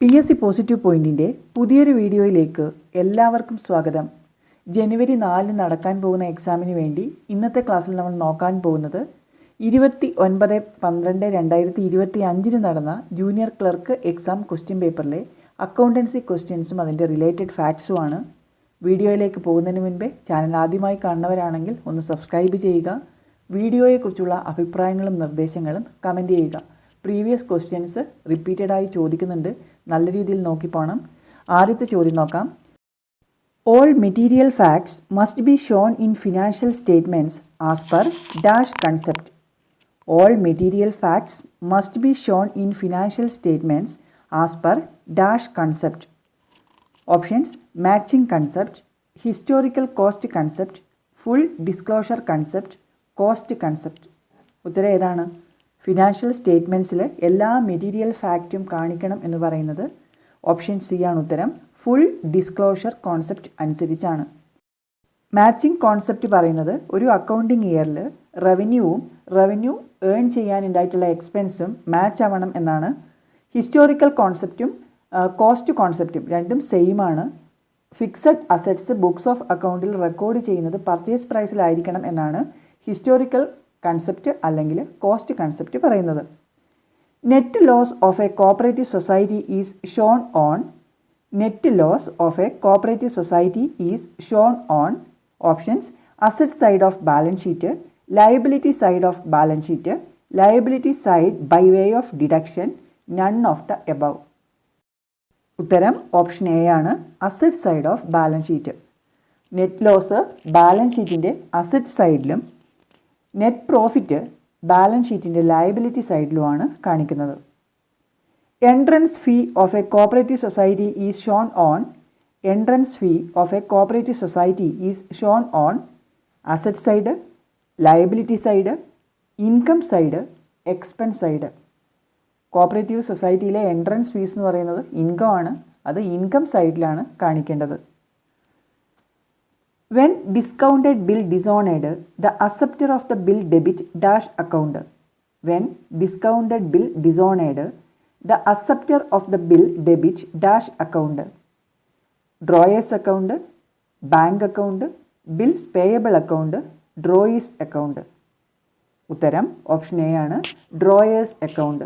P S C positive പോയിന്റിന്റെ പുതിയൊരു വീഡിയോയിലേക്ക് എല്ലാവർക്കും സ്വാഗതം. ജനുവരി നാലിന് നടക്കാൻ പോകുന്ന എക്സാമിന് വേണ്ടി ഇന്നത്തെ ക്ലാസ്സിൽ നമ്മൾ നോക്കാൻ പോകുന്നത് ഇരുപത്തി ഒൻപത് പന്ത്രണ്ട് രണ്ടായിരത്തി ഇരുപത്തി അഞ്ചിന് നടന്ന ജൂനിയർ ക്ലർക്ക് എക്സാം ക്വസ്റ്റ്യൻ പേപ്പറിലെ അക്കൗണ്ടൻസി ക്വസ്റ്റ്യൻസും അതിന്റെ റിലേറ്റഡ് ഫാക്ട്സുമാണ് വീഡിയോയിലേക്ക് പോകുന്നതിന് മുൻപേ ചാനൽ ആദ്യമായി കാണുന്നവരാണെങ്കിൽ ഒന്ന് സബ്സ്ക്രൈബ് ചെയ്യുക. വീഡിയോയെക്കുറിച്ചുള്ള അഭിപ്രായങ്ങളും നിർദ്ദേശങ്ങളും കമന്റ് ചെയ്യുക. പ്രീവിയസ് ക്വസ്റ്റ്യൻസ് റിപ്പീറ്റഡായി ചോദിക്കുന്നുണ്ട്. നല്ല രീതിയിൽ നോക്കി പോകണം ആദ്യത്തെ ചോദ്യം നോക്കാം. All material facts must be shown in financial statements as per dash concept all material facts must be shown in financial statements as per dash concept options matching concept historical cost concept full disclosure concept cost concept ഉത്തരം ഏതാണ്? Financial സ്റ്റേറ്റ്മെന്റ്സിൽ എല്ലാ material ഫാക്റ്റും കാണിക്കണം എന്ന് പറയുന്നത് option C ആണ് ഉത്തരം. Full disclosure concept അനുസരിച്ചാണ്. Matching concept പറയുന്നത് ഒരു അക്കൗണ്ടിംഗ് ഇയറിൽ റവന്യൂവും റവന്യൂ ഏൺ ചെയ്യാനുണ്ടായിട്ടുള്ള എക്സ്പെൻസും മാച്ച് ആവണം എന്നാണ്. ഹിസ്റ്റോറിക്കൽ കോൺസെപ്റ്റും കോസ്റ്റ് കോൺസെപ്റ്റും രണ്ടും സെയിം ആണ്. ഫിക്സഡ് അസറ്റ്സ് ബുക്സ് ഓഫ് അക്കൗണ്ടിൽ റെക്കോർഡ് ചെയ്യുന്നത് പർച്ചേസ് പ്രൈസിലായിരിക്കണം എന്നാണ്. ഹിസ്റ്റോറിക്കൽ കൺസെപ്റ്റ് അല്ലെങ്കിൽ കോസ്റ്റ് കൺസെപ്റ്റ് പറയുന്നത്. Net loss of a cooperative society is shown on net loss of a cooperative society is shown on options asset side of balance sheet liability side of balance sheet liability side by way of deduction none of the above ഉത്തരം option A ആണ് asset side of balance sheet net loss balance ഷീറ്റിന്റെ asset സൈഡിലും net profit balance ഷീറ്റിന്റെ liability സൈഡിലുമാണ് കാണിക്കുന്നത്. Entrance fee of a cooperative society is shown on entrance fee of a cooperative society is shown on asset side liability side income side expense side cooperative സൊസൈറ്റിയിലെ entrance fees എന്ന് പറയുന്നത് income ആണ്. അത് income സൈഡിലാണ് കാണിക്കേണ്ടത്. When discounted bill dishonoured the acceptor of the bill debit dash account when discounted bill dishonoured the acceptor of the bill debit dash account drawer's account bank account bills payable account drawer's account ഉത്തരം option A ആണ് drawers account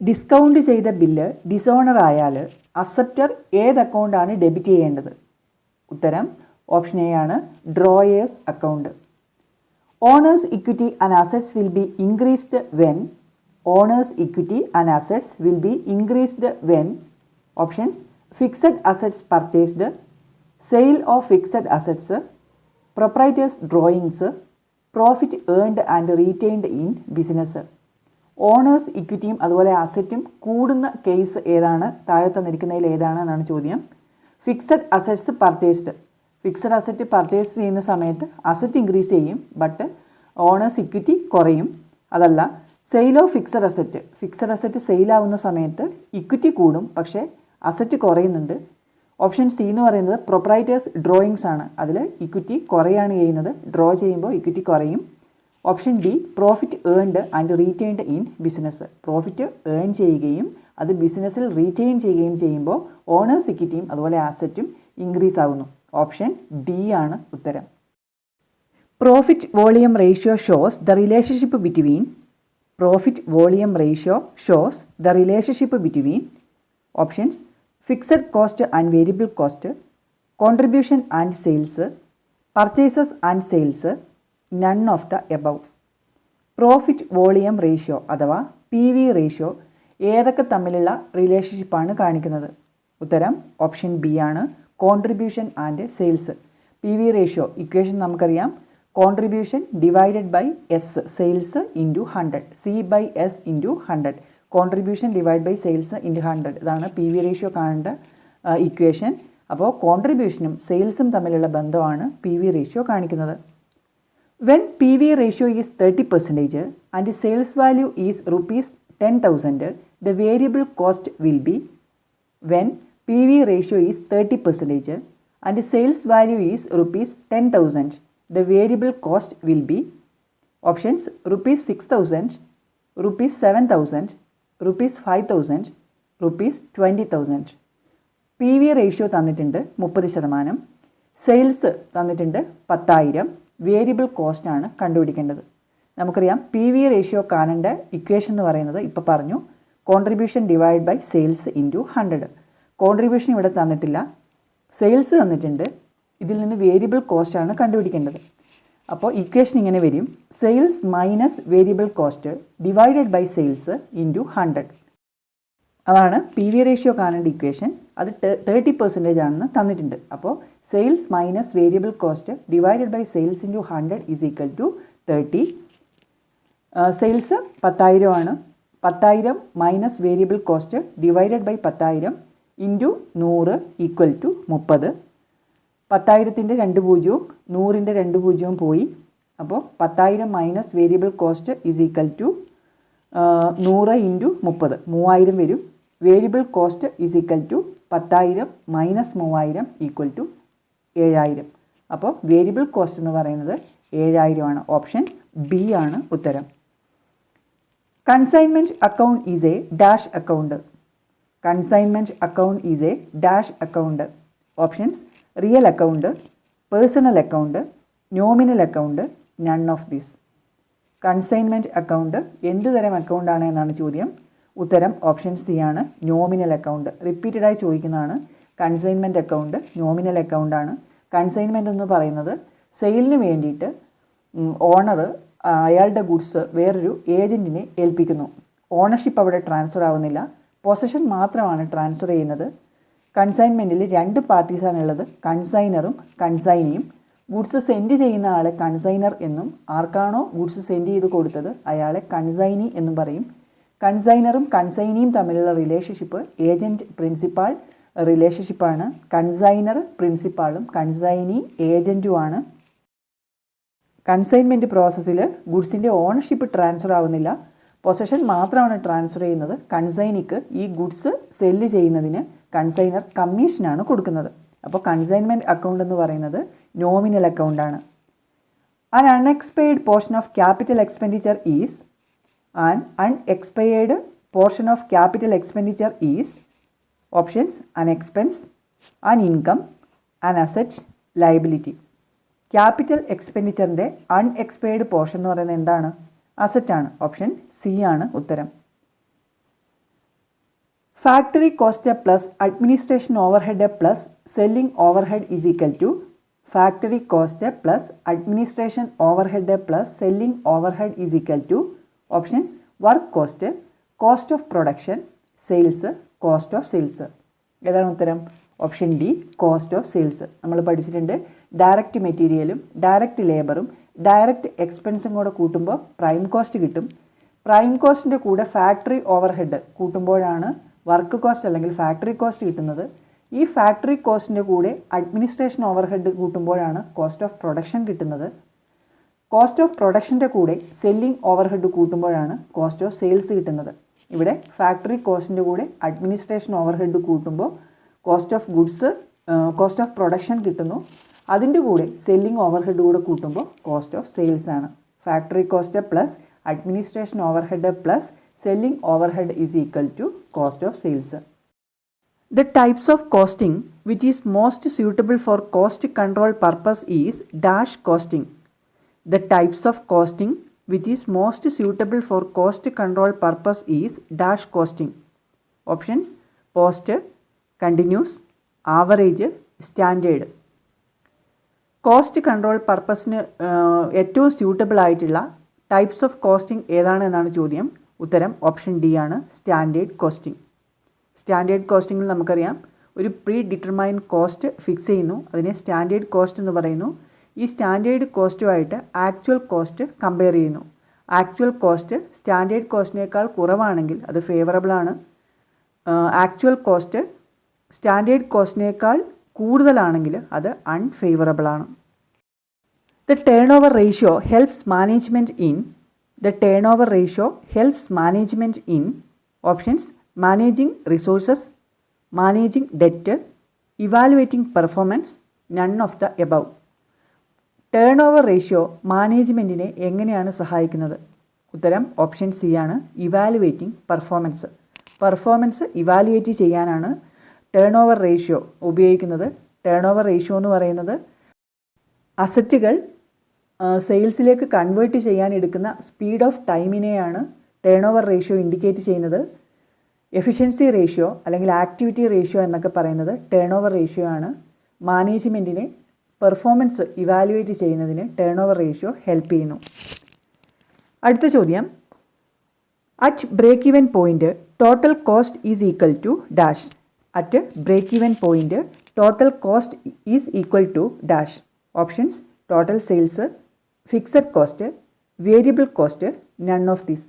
discount ചെയ്ത bill dishonour ആയാൽ acceptor ഏത് അക്കൗണ്ടാണ് debit ചെയ്യേണ്ടത്? ഉത്തരം option A ആണ്. Drawer's account owner's equity and assets will be increased when owner's equity and assets will be increased when options fixed assets purchased sale of fixed assets proprietors drawings profit earned and retained in business owners ഇക്വിറ്റിയും അതുപോലെ അസറ്റും കൂടുന്ന case ഏതാണ്? താഴെ തന്നിരിക്കുന്നതിൽ ഏതാണ് എന്നാണ് ചോദ്യം. Fixed assets purchased fixed asset purchase ചെയ്യുന്ന സമയത്ത് അസറ്റ് ഇൻക്രീസ് ചെയ്യും ബട്ട് ഓണേഴ്സ് ഇക്വിറ്റി കുറയും. അതല്ല sale of fixed asset fixed asset സെയിലാവുന്ന സമയത്ത് ഇക്വിറ്റി കൂടും പക്ഷേ അസറ്റ് കുറയുന്നുണ്ട്. ഓപ്ഷൻ സി എന്ന് പറയുന്നത് പ്രൊപ്പറൈറ്റേഴ്സ് ഡ്രോയിങ്സ് ആണ്. അതിൽ ഇക്വിറ്റി കുറയാണ് ചെയ്യുന്നത്. ഡ്രോ ചെയ്യുമ്പോൾ ഇക്വിറ്റി കുറയും. Option D profit earned and retained in business profit earn ചെയ്യുകയും അത് ബിസിനസ്സിൽ റീറ്റെയിൻ ചെയ്യുകയും ചെയ്യുമ്പോൾ ഓണേഴ്സ് ഇക്വിറ്റിയും അതുപോലെ അസറ്റും ഇൻക്രീസ് ആകുന്നു ഓപ്ഷൻ ഡി ആണ് ഉത്തരം. Profit volume ratio shows the relationship between profit volume ratio shows the relationship between options fixed cost and variable cost contribution and sales purchases and sales none of the above profit volume ratio അഥവാ P V ratio ഏതൊക്കെ തമ്മിലുള്ള റിലേഷൻഷിപ്പാണ് കാണിക്കുന്നത്? ഉത്തരം option B ആണ്. Contribution and sales P V ratio equation നമുക്കറിയാം. Contribution divided by S sales into hundred C by S into hundred contribution divide by sales into hundred ഇതാണ് P V ratio കാണേണ്ട equation അപ്പോൾ കോൺട്രിബ്യൂഷനും സെയിൽസും തമ്മിലുള്ള ബന്ധമാണ് P V ratio കാണിക്കുന്നത്. When P V ratio is thirty percentage and sales value is rupees ten thousand the variable cost will be when P V ratio is thirty percentage and sales value is rupees ten thousand the variable cost will be options rupees six thousand rupees seven thousand rupees five thousand rupees twenty thousand P V ratio തന്നിട്ടുണ്ട് മുപ്പത് ശതമാനം. Sales തന്നിട്ടുണ്ട് പത്തായിരം. Variable cost ആണ് കണ്ടുപിടിക്കേണ്ടത്. നമുക്കറിയാം P V ratio കാണേണ്ട equation എന്ന് പറയുന്നത് ഇപ്പോൾ പറഞ്ഞു. Contribution divide by sales into hundred contribution ഇവിടെ തന്നിട്ടില്ല. സെയിൽസ് തന്നിട്ടുണ്ട്. ഇതിൽ നിന്ന് വേരിയബിൾ കോസ്റ്റ് ആണ് കണ്ടുപിടിക്കേണ്ടത്. അപ്പോൾ ഇക്വേഷൻ ഇങ്ങനെ വരും. Sales minus variable cost divided by sales into hundred അതാണ് പി വി റേഷ്യോ കാണേണ്ട ഇക്വേഷൻ അത് തേർട്ടി പെർസെന്റേജ് ആണെന്ന് തന്നിട്ടുണ്ട്. അപ്പോൾ sales minus variable cost divided by sales into hundred is equal to thirty sales പത്തായിരമാണ് പത്തായിരം minus variable cost divided by പത്തായിരം into നൂറ് equal to മുപ്പത്. പത്തായിരത്തിന്റെ രണ്ട് പൂജ്യവും നൂറിന്റെ രണ്ട് പൂജ്യവും പോയി. അപ്പോൾ പത്തായിരം minus variable cost is equal to നൂറ് ഇന്റു മുപ്പത്. മൂവായിരം വരും. Variable cost is equal to പത്തായിരം മൈനസ് മൂവായിരം ഈക്വൽ ടു ഏഴായിരം. അപ്പോൾ വേരിയബിൾ കോസ്റ്റ് എന്ന് പറയുന്നത് ഏഴായിരമാണ് ഓപ്ഷൻ ബി ആണ് ഉത്തരം. Consignment account is a dash account consignment account is a dash account options real account personal account nominal account none of this consignment account എന്ത് തരം അക്കൗണ്ടാണ് എന്നാണ് ചോദ്യം. ഉത്തരം ഓപ്ഷൻ സി ആണ് നോമിനൽ അക്കൗണ്ട് റിപ്പീറ്റഡായി ചോദിക്കുന്നതാണ് കൺസൈൻമെന്റ് അക്കൗണ്ട് നോമിനൽ അക്കൗണ്ടാണ് കൺസൈൻമെന്റ് എന്ന് പറയുന്നത് സെയിലിന് വേണ്ടിയിട്ട് ഓണർ അയാളുടെ ഗുഡ്സ് വേറൊരു ഏജന്റിനെ ഏൽപ്പിക്കുന്നു. ഓണർഷിപ്പ് അവിടെ ട്രാൻസ്ഫർ ആവുന്നില്ല. പൊസഷൻ മാത്രമാണ് ട്രാൻസ്ഫർ ചെയ്യുന്നത്. കൺസൈൻമെന്റിൽ രണ്ട് പാർട്ടീസാണ് ഉള്ളത് കൺസൈനറും കൺസൈനിയും ഗുഡ്സ് സെൻഡ് ചെയ്യുന്ന ആളെ കൺസൈനർ എന്നും ആർക്കാണോ ഗുഡ്സ് സെൻഡ് ചെയ്ത് കൊടുത്തത് അയാളെ കൺസൈനി എന്നും പറയും. കൺസൈനറും കൺസൈനിയും തമ്മിലുള്ള റിലേഷൻഷിപ്പ് ഏജന്റ് പ്രിൻസിപ്പാൾ റിലേഷൻഷിപ്പാണ് കൺസൈനർ പ്രിൻസിപ്പാളും കൺസൈനി ഏജന്റുമാണ് കൺസൈൻമെന്റ് പ്രോസസ്സിൽ ഗുഡ്സിന്റെ ഓണർഷിപ്പ് ട്രാൻസ്ഫർ ആവുന്നില്ല. പൊസഷൻ മാത്രമാണ് ട്രാൻസ്ഫർ ചെയ്യുന്നത്. കൺസൈനിക്ക് ഈ ഗുഡ്സ് സെല്ല് ചെയ്യുന്നതിന് കൺസൈനർ കമ്മീഷനാണ് കൊടുക്കുന്നത്. അപ്പോൾ കൺസൈൻമെന്റ് അക്കൗണ്ട് എന്ന് പറയുന്നത് nominal അക്കൗണ്ടാണ് an unexpired portion of capital expenditure is an unexpired portion of capital expenditure is options an expense an income an asset liability capital എക്സ്പെൻഡിച്ചറിന്റെ unexpired portion എന്ന് പറയുന്നത് എന്താണ്? അസറ്റാണ് ഓപ്ഷൻ സി ആണ് ഉത്തരം. Factory cost plus administration overhead plus selling overhead is equal to factory cost plus administration overhead plus selling overhead is equal to options work cost cost of production sales cost of sales ഏതാണ് ഉത്തരം? Option D cost of sales നമ്മൾ പഠിച്ചിട്ടുണ്ട് direct മെറ്റീരിയലും direct ലേബറും direct എക്സ്പെൻസും കൂടെ കൂട്ടുമ്പോൾ prime cost കിട്ടും. Prime കോസ്റ്റിന്റെ കൂടെ ഫാക്ടറി ഓവർഹെഡ് കൂട്ടുമ്പോഴാണ് വർക്ക് കോസ്റ്റ് അല്ലെങ്കിൽ ഫാക്ടറി കോസ്റ്റ് കിട്ടുന്നത്. ഈ ഫാക്ടറി കോസ്റ്റിന്റെ കൂടെ അഡ്മിനിസ്ട്രേഷൻ ഓവർഹെഡ് കൂട്ടുമ്പോഴാണ് കോസ്റ്റ് ഓഫ് പ്രൊഡക്ഷൻ കിട്ടുന്നത്. കോസ്റ്റ് ഓഫ് പ്രൊഡക്ഷന്റെ കൂടെ സെല്ലിംഗ് ഓവർഹെഡ് കൂട്ടുമ്പോഴാണ് കോസ്റ്റ് ഓഫ് സെയിൽസ് കിട്ടുന്നത്. ഇവിടെ ഫാക്ടറി കോസ്റ്റിന്റെ കൂടെ അഡ്മിനിസ്ട്രേഷൻ ഓവർഹെഡ് കൂട്ടുമ്പോൾ cost of goods cost of production കിട്ടുന്നു. അതിന്റെ കൂടെ സെല്ലിംഗ് ഓവർഹെഡ് കൂടെ കൂട്ടുമ്പോൾ കോസ്റ്റ് ഓഫ് സെയിൽസ് ആണ് factory cost plus administration overhead plus selling overhead is equal to cost of sales The types of costing which is most suitable for cost control purpose is dash costing. The types of costing which is most suitable for cost control purpose is dash costing. Options post, continuous, average, standard. Cost control പർപ്പസിന് ഏറ്റവും suitable ആയിട്ടുള്ള types of costing ഏതാണ് എന്നാണ് ചോദ്യം. ഉത്തരം option D ആണ് standard costing. Standard കോസ്റ്റിംഗിൽ നമുക്കറിയാം ഒരു പ്രീ ഡിറ്റർമൈൻ കോസ്റ്റ് ഫിക്സ് ചെയ്യുന്നു അതിനെ സ്റ്റാൻഡേർഡ് കോസ്റ്റ് എന്ന് പറയുന്നു. ഈ സ്റ്റാൻഡേർഡ് കോസ്റ്റുമായിട്ട് ആക്ച്വൽ കോസ്റ്റ് കമ്പയർ ചെയ്യുന്നു. ആക്ച്വൽ കോസ്റ്റ് സ്റ്റാൻഡേർഡ് കോസ്റ്റിനേക്കാൾ കുറവാണെങ്കിൽ അത് ഫേവറബിൾ ആണ്. ആക്ച്വൽ കോസ്റ്റ് സ്റ്റാൻഡേർഡ് കോസ്റ്റിനേക്കാൾ കൂടുതലാണെങ്കിൽ അത് അൺഫേവറബിൾ ആണ്. The turnover ratio helps management in the turnover ratio helps management in options managing resources managing debt evaluating performance none of the above turnover ratio മാനേജ്മെന്റിനെ എങ്ങനെയാണ് സഹായിക്കുന്നത്? ഉത്തരം ഓപ്ഷൻ സി ആണ്. Evaluating performance performance evaluate ചെയ്യാനാണ് turn over ratio ഉപയോഗിക്കുന്നത്. Turn over ratio എന്ന് പറയുന്നത് അസറ്റുകൾ സെയിൽസിലേക്ക് കൺവേർട്ട് ചെയ്യാൻ എടുക്കുന്ന സ്പീഡ് ഓഫ് ടൈമിനെയാണ് ടേൺ ഓവർ റേഷ്യോ ഇൻഡിക്കേറ്റ് ചെയ്യുന്നത്. എഫിഷ്യൻസി റേഷ്യോ അല്ലെങ്കിൽ ആക്ടിവിറ്റി റേഷ്യോ എന്നൊക്കെ പറയുന്നത് ടേൺ ഓവർ റേഷ്യോ ആണ്. മാനേജ്മെന്റിനെ പെർഫോമൻസ് ഇവാലുവേറ്റ് ചെയ്യുന്നതിന് ടേൺ ഓവർ റേഷ്യോ ഹെൽപ്പ് ചെയ്യുന്നു. അടുത്ത ചോദ്യം. At break even point total cost is equal to dash at break even point total cost is equal to dash options total sales fixed cost variable cost none of this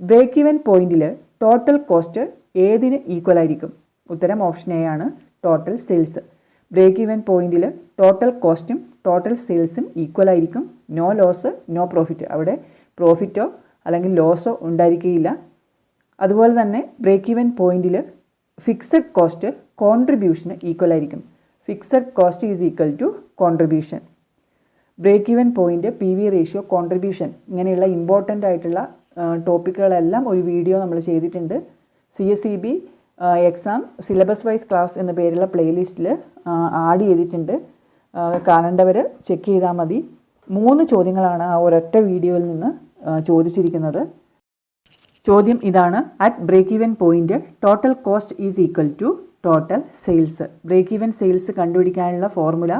break even പോയിന്റിൽ total cost ഏതിന് equal ആയിരിക്കും? ഉത്തരം option A ആണ് total sales break even പോയിന്റിൽ total കോസ്റ്റും total സെയിൽസും equal ആയിരിക്കും. No loss no profit അവിടെ പ്രോഫിറ്റോ അല്ലെങ്കിൽ ലോസോ ഉണ്ടായിരിക്കുകയില്ല. അതുപോലെ തന്നെ ബ്രേക്ക് ഇവൻ പോയിന്റിൽ ഫിക്സഡ് കോസ്റ്റ് കോൺട്രിബ്യൂഷന് ഈക്വൽ ആയിരിക്കും. Fixed cost is equal to contribution break even point P V ratio contribution ഇങ്ങനെയുള്ള ഇമ്പോർട്ടന്റ് ആയിട്ടുള്ള ടോപ്പിക്കുകളെല്ലാം ഒരു വീഡിയോ നമ്മൾ ചെയ്തിട്ടുണ്ട്. C S C B exam syllabus wise class എന്ന പേരുള്ള പ്ലേലിസ്റ്റിൽ ആഡ് ചെയ്തിട്ടുണ്ട്. കാണേണ്ടവർ ചെക്ക് ചെയ്താൽ മതി. മൂന്ന് ചോദ്യങ്ങളാണ് ആ ഒരൊറ്റ വീഡിയോയിൽ നിന്ന് ചോദിച്ചിരിക്കുന്നത്. ചോദ്യം ഇതാണ്. At break even point total cost is equal to total sales break even sales കണ്ടുപിടിക്കാനുള്ള formula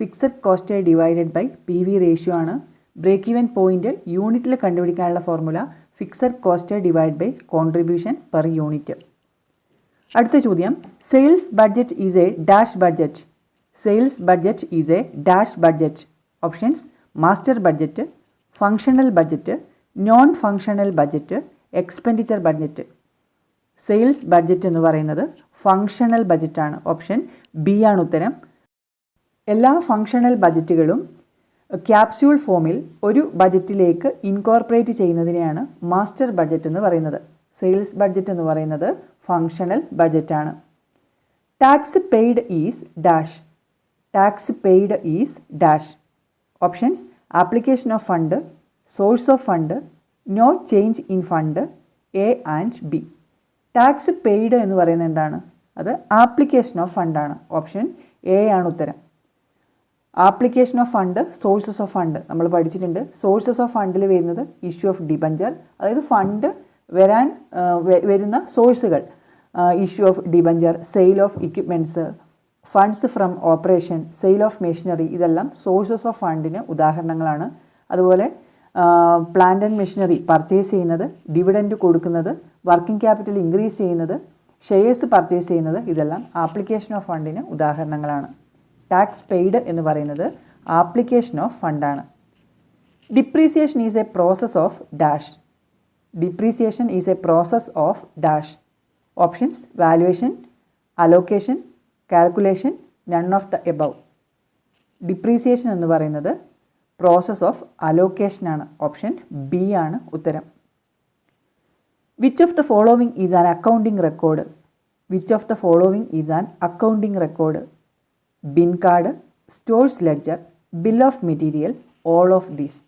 fixed cost divided by P V ratio ആണ്. ബ്രേക്ക് ഈവൻ പോയിന്റ് യൂണിറ്റിൽ കണ്ടുപിടിക്കാനുള്ള formula fixed cost divide by contribution per unit അടുത്ത ചോദ്യം. Sales budget is a dash budget sales budget is a dash budget options master budget functional budget non functional budget expenditure budget sales budget എന്ന് പറയുന്നത് functional ബഡ്ജറ്റാണ് option B ആണ് ഉത്തരം. എല്ലാ functional ബഡ്ജറ്റുകളും capsule ഫോമിൽ ഒരു ബഡ്ജറ്റിലേക്ക് ഇൻകോർപ്പറേറ്റ് ചെയ്യുന്നതിനെയാണ് മാസ്റ്റർ ബഡ്ജറ്റ് എന്ന് പറയുന്നത്. സെയിൽസ് ബഡ്ജറ്റ് എന്ന് പറയുന്നത് functional ബഡ്ജറ്റാണ് tax paid is dash tax paid is dash options application of fund source of fund no change in fund A and B tax paid എന്ന് പറയുന്നത് എന്താണ്? അത് ആപ്ലിക്കേഷൻ ഓഫ് ഫണ്ടാണ് option A ആണ് ഉത്തരം. Application of fund sources of fund നമ്മൾ പഠിച്ചിട്ടുണ്ട്. Sources of ഫണ്ടിൽ വരുന്നത് ഇഷ്യൂ ഓഫ് ഡിബഞ്ചർ അതായത് ഫണ്ട് വരാൻ വരുന്ന സോഴ്സുകൾ issue of debenture sale of equipments funds from operation sale of machinery ഇതെല്ലാം സോഴ്സസ് ഓഫ് ഫണ്ടിന് ഉദാഹരണങ്ങളാണ്. അതുപോലെ പ്ലാന്റ് ആൻഡ് മെഷീനറി പർച്ചേസ് ചെയ്യുന്നത് ഡിവിഡന്റ് കൊടുക്കുന്നത് വർക്കിംഗ് ക്യാപിറ്റൽ ഇൻക്രീസ് ചെയ്യുന്നത് ഷെയർസ് പർച്ചേസ് ചെയ്യുന്നത് ഇതെല്ലാം ആപ്ലിക്കേഷൻ ഓഫ് ഫണ്ടിന് ഉദാഹരണങ്ങളാണ്. ടാക്സ് പെയ്ഡ് എന്ന് പറയുന്നത് application of ഫണ്ടാണ് depreciation is a process of dash depreciation is a process of dash options valuation allocation calculation none of the above depreciation എന്ന് പറയുന്നത് process of allocation ആണ് option B ആണ് ഉത്തരം. Which of the following is an accounting record which of the following is an accounting record bin card stores ledger bill of material all of these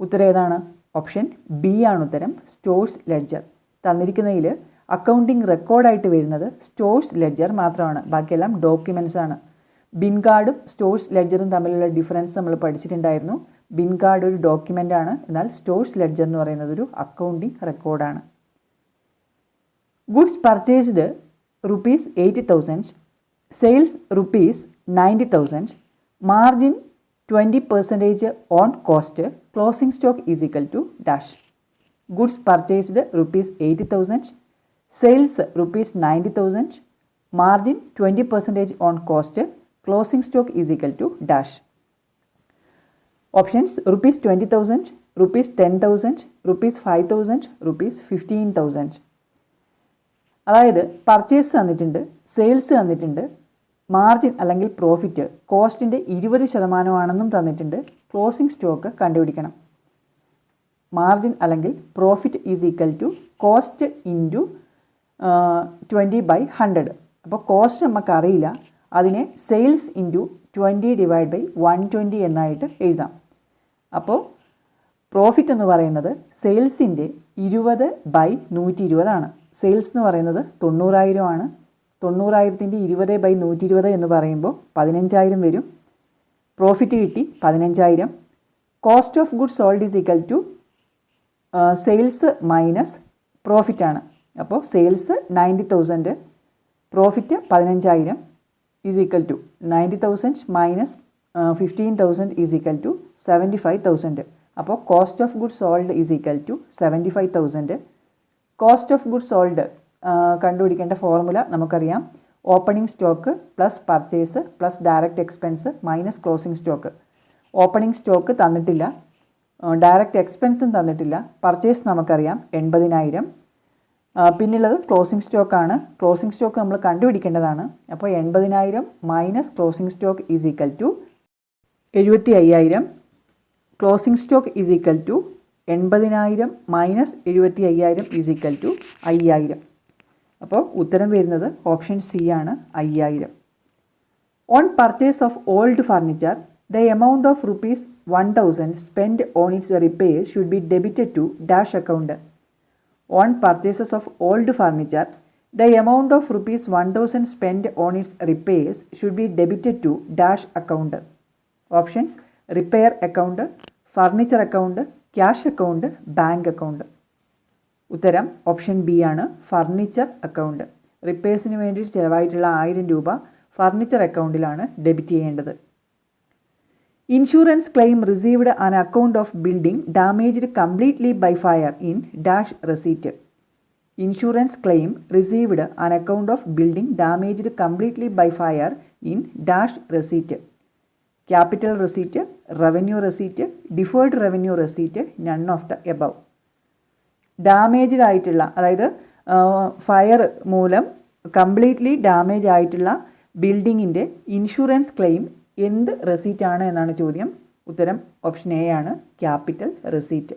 ഉത്തരം ഏതാണ്? Option B ആണ് ഉത്തരം stores ledger തന്നിരിക്കുന്നതിൽ accounting റെക്കോർഡായിട്ട് വരുന്നത് stores ledger മാത്രമാണ്. ബാക്കിയെല്ലാം documents ആണ്. ബിൻ കാർഡും സ്റ്റോഴ്സ് ലെഡ്ജറും തമ്മിലുള്ള ഡിഫറൻസ് നമ്മൾ പഠിച്ചിട്ടുണ്ടായിരുന്നു. ബിൻ കാർഡ് ഒരു ഡോക്യുമെന്റ് ആണ്. എന്നാൽ സ്റ്റോഴ്സ് ലെഡ്ജർ എന്ന് പറയുന്നത് ഒരു അക്കൗണ്ടിങ് റെക്കോർഡാണ് goods purchased rupees eighty thousand sales rupees ninety thousand margin twenty percentage on cost closing stock is equal to dash goods purchased rupees eighty thousand sales rupees ninety thousand margin twenty percentage on cost closing stock is equal to dash options rupees twenty thousand rupees ten thousand rupees five thousand rupees fifteen thousand അതായത് purchase തന്നിട്ടുണ്ട് sales തന്നിട്ടുണ്ട് margin അല്ലെങ്കിൽ profit കോസ്റ്റിന്റെ ഇരുപത് ശതമാനമാണെന്നും തന്നിട്ടുണ്ട് closing stock കണ്ടുപിടിക്കണം. Margin അല്ലെങ്കിൽ profit is equal to cost into twenty by hundred അപ്പോൾ കോസ്റ്റ് നമുക്ക് അറിയില്ല അതിനെ sales into twenty divide by one twenty എന്നായിട്ട് എഴുതാം. അപ്പോൾ പ്രോഫിറ്റ് എന്ന് പറയുന്നത് സെയിൽസിന്റെ ഇരുപത് ബൈ നൂറ്റി ഇരുപതാണ് സെയിൽസ് എന്ന് പറയുന്നത് തൊണ്ണൂറായിരം ആണ്. തൊണ്ണൂറായിരത്തിന്റെ ഇരുപത് ബൈ നൂറ്റി ഇരുപത് എന്ന് പറയുമ്പോൾ പതിനഞ്ചായിരം വരും. പ്രോഫിറ്റ് കിട്ടി പതിനഞ്ചായിരം. Cost of goods sold is equal to sales minus പ്രോഫിറ്റാണ് അപ്പോൾ സെയിൽസ് നയന്റി തൗസൻഡ് പ്രോഫിറ്റ് പതിനഞ്ചായിരം. Is equal to ninety thousand is equal to seventy five thousand അപ്പോൾ cost of good sold is equal to seventy five thousand cost of good sold കണ്ടുപിടിക്കേണ്ട formula നമുക്കറിയാം. Opening stock plus purchase plus direct expense minus closing stock opening stock തന്നിട്ടില്ല. Direct എക്സ്പെൻസും തന്നിട്ടില്ല. Purchase നമുക്കറിയാം എൺപതിനായിരം. പിന്നുള്ളത് closing സ്റ്റോക്കാണ് closing stock നമ്മൾ കണ്ടുപിടിക്കേണ്ടതാണ്. അപ്പോൾ എൺപതിനായിരം minus closing stock is equal to എഴുപത്തി അയ്യായിരം closing stock is equal to എൺപതിനായിരം മൈനസ് എഴുപത്തി അയ്യായിരം ഈസ് ഈക്വൽ ടു അയ്യായിരം. അപ്പോൾ ഉത്തരം വരുന്നത് ഓപ്ഷൻ സി ആണ് അയ്യായിരം. On purchase of old furniture the amount of rupees one thousand spend on its repair should be debited to dash account purchases of old furniture the amount of rupees one thousand spend on its repairs should be debited to dash account options repair account furniture account cash account bank account ഉത്തരം option B ആണ് furniture account റിപ്പയേഴ്സിന് വേണ്ടി ചിലവായിട്ടുള്ള ആയിരം രൂപ furniture അക്കൗണ്ടിലാണ് debit ചെയ്യേണ്ടത്. Insurance claim received an account of building damaged completely by fire in dash receipt. Insurance claim received an account of building damaged completely by fire in dash receipt. Capital receipt revenue receipt deferred revenue receipt none of the above damaged ആയിട്ടുള്ള അതായത് fire മൂലം completely damage ആയിട്ടുള്ള ബിൽഡിങ്ങിന്റെ insurance claim എന്ത് receipt ആണ് എന്നാണ് ചോദ്യം. ഉത്തരം ഓപ്ഷൻ എ ആണ് ക്യാപിറ്റൽ റെസീറ്റ്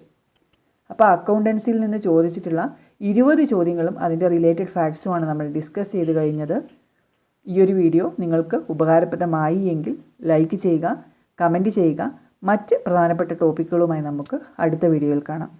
അപ്പോൾ അക്കൗണ്ടൻസിയിൽ നിന്ന് ചോദിച്ചിട്ടുള്ള ഇരുപത് ചോദ്യങ്ങളും അതിന്റെ റിലേറ്റഡ് ഫാക്ട്സുമാണ് നമ്മൾ ഡിസ്കസ് ചെയ്ത് കഴിഞ്ഞത്. ഈ ഒരു വീഡിയോ നിങ്ങൾക്ക് ഉപകാരപ്രദമായി എങ്കിൽ ലൈക്ക് ചെയ്യുക കമന്റ് ചെയ്യുക. മറ്റ് പ്രധാനപ്പെട്ട ടോപ്പിക്കുകളുമായി നമുക്ക് അടുത്ത വീഡിയോയിൽ കാണാം.